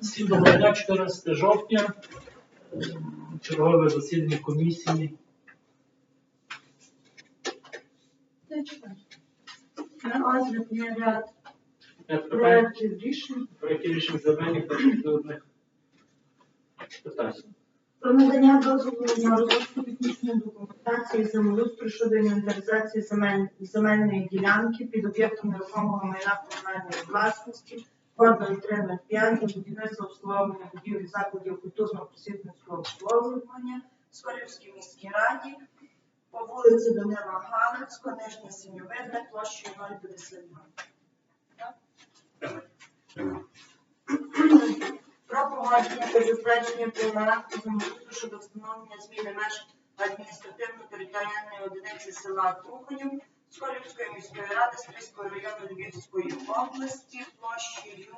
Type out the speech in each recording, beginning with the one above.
Всім доброго дня, 14 жовтня. Чергове засідання комісії. Розгляд є ряд Ряд проєктів рішень проєктів рішень земельних та архітектурних питань. Про надання дозволу на розробку технічної документації землеустрою щодо інвентаризації земель, земельної ділянки під об'єктом нерухомого майна комунальної власності код 0305 для будівництва обслуговування будівель закладів культурно-просвітницького обслуговування в Сколівській міській раді по вулиці Данила Галицько, Нижнє Синьовидне, площею 052. Про погодження та затвердження планакту землеустрою щодо встановлення зміни меж адміністративно-територіальної одиниці села Труханів Сколівської міської ради Стрийського району Львівської області площею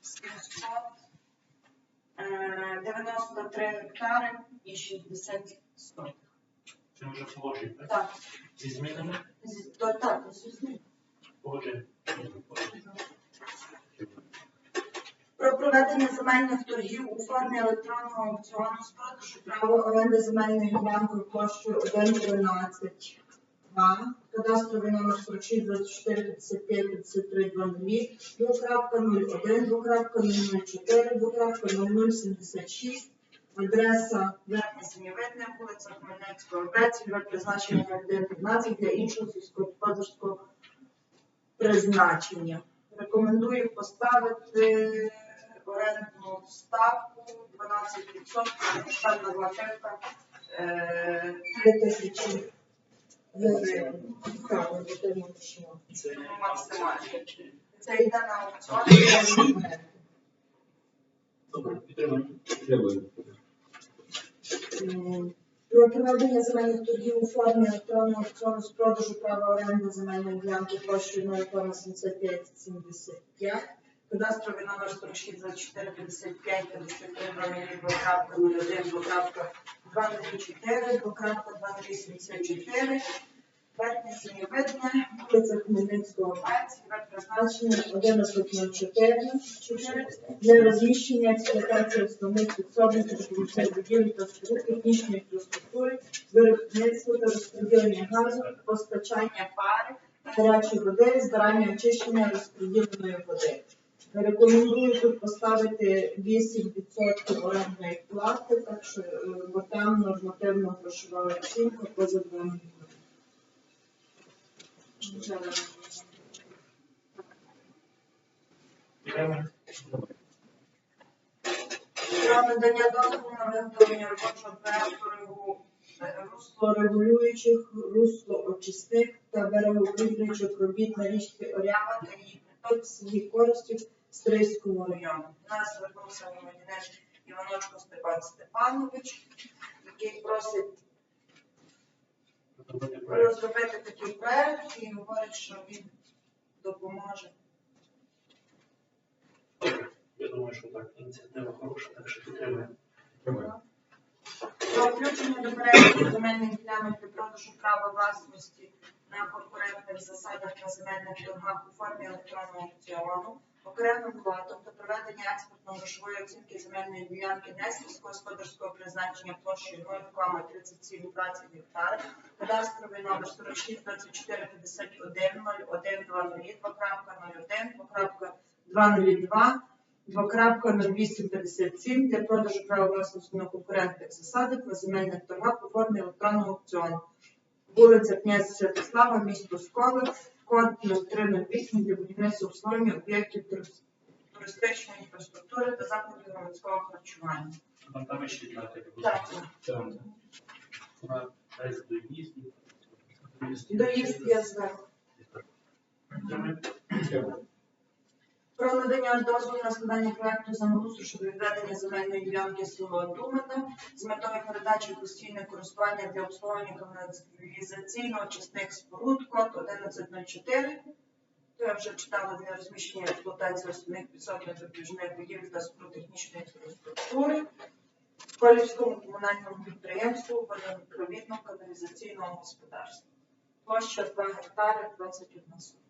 793 гектари і 60 сотих. Це вже положення, так? Так, Зі змінами з- то так, ось зміни. погодження. Про проведення земельних торгів у формі електронного аукціону з продажу права оренди земельної ділянки площею 1.12 кадастровий номер 46 24 55 53 00, 2.01, 2.004, 2.0076, адреса Верхня Синєвидне, вулиця Хмельницького, Б, цільове призначення 1.15 для іншого сільськогосподарського призначення. Рекомендую поставити ставку 12%, штат нормативка е, 3 тисячі гривень. Максимально. Це йде на аукціон. добре, підтримуємо. Підтримую. Про проведення земельних торгів у формі електронного аукціону з продажу права оренди земельної ділянки площею 0,7575. Кадастровий номер 46 24 55 53 0001 204 2.2074 Верхнє Синєвидне, вулиця Хмельницького 20, призначення 11.04 для розміщення експлуатації основних підсобних будівель та споруд технічної інфраструктури, виробництва та розподілення газу, постачання пари, гарячої води, збирання очищення розподіленої води. Рекомендую тут поставити 8% орендної плати, так що е, бо там нормативно грошова оцінка поза 2 мільйони. Про надання дозволу на виготовлення робочого проекту регу- руслорегулюючих, руслоочисних та берегоукріплюючих робіт на річці Орява та її приток селі Коростів Стрийського району. У нас звернувся громадянин Іваночко Степан Степанович, який просить Розробити такий проект і говорить, що він допоможе. Я думаю, що так, ініціатива хороша, так що підтримуємо. Про включення до переліку земельних ділянок для продажу права власності на конкурентних засадах на земельних торгах у формі електронного аукціону, окремим платом та проведення експортно-грошової оцінки земельної ділянки не сільськогосподарського призначення площею 0,3720 гектар, кадастровий номер 46 24 51 01 00 2.01 2.202 2.0857 для продажу права власності на конкурентних засадах на земельних торгах у формі електронного аукціону. Вулиця князя Святослава, місто Сколи, код 0308 для будівництва обслуговування об'єктів турист- туристичної інфраструктури та закладів громадського харчування. Там там ще дати. Так. Вона десь доїзді. доїзд я зверху. Підтримуємо. Про надання дозволу на складання проекту землеустрою щодо відведення земельної ділянки село Думина з метою передачі постійне користування для обслуговування каналізаційно-очисних споруд код 1104. То я вже читала для розміщення експлуатації основних підсобних запобіжних будівель та споруд технічної інфраструктури. Колівському комунальному підприємству водопровідно каналізаційного господарства. Площа 2 гектари 21 сотка.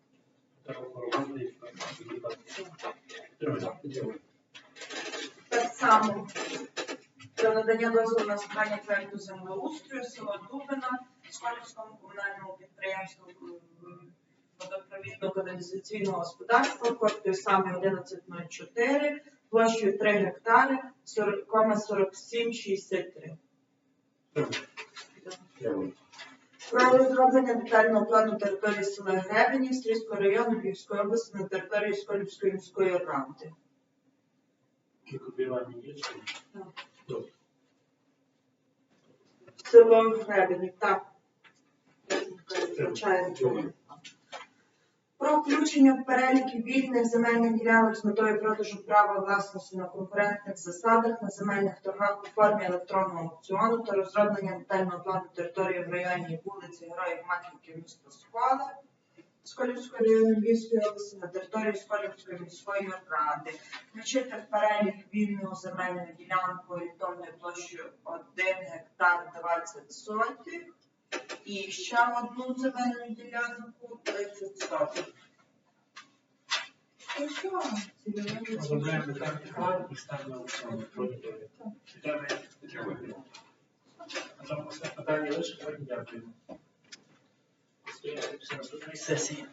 Так само про надання дозволу на складання проекту землеустрою село Дубина Сколівському комунальному підприємству м, водопровідно-каналізаційного господарства квартою саме 1104, площею 3 гектари, 40,4763. Про розроблення детального плану території села Гребені, Стрійського району Львівської області на території Сколівської міської ради. Село Гребені, так. Звичайно. Про включення в перелік вільних земельних ділянок з метою продажу права власності на конкурентних засадах на земельних торгах у формі електронного аукціону та розроблення детального плану території в районі вулиці Героїв Маківки міста Скола Сколівської району Львівської області на території Сколівської міської ради. Включити в перелік вільну земельну ділянку орієнтовною площею 1 гектар 20 сотих і ще одну земельну ділянку 30 ставлю. Ну що, Розробляємо детальний план і ставимо на аукціон. Підтримуємо. А питання лише дякуємо. Наступної сесії.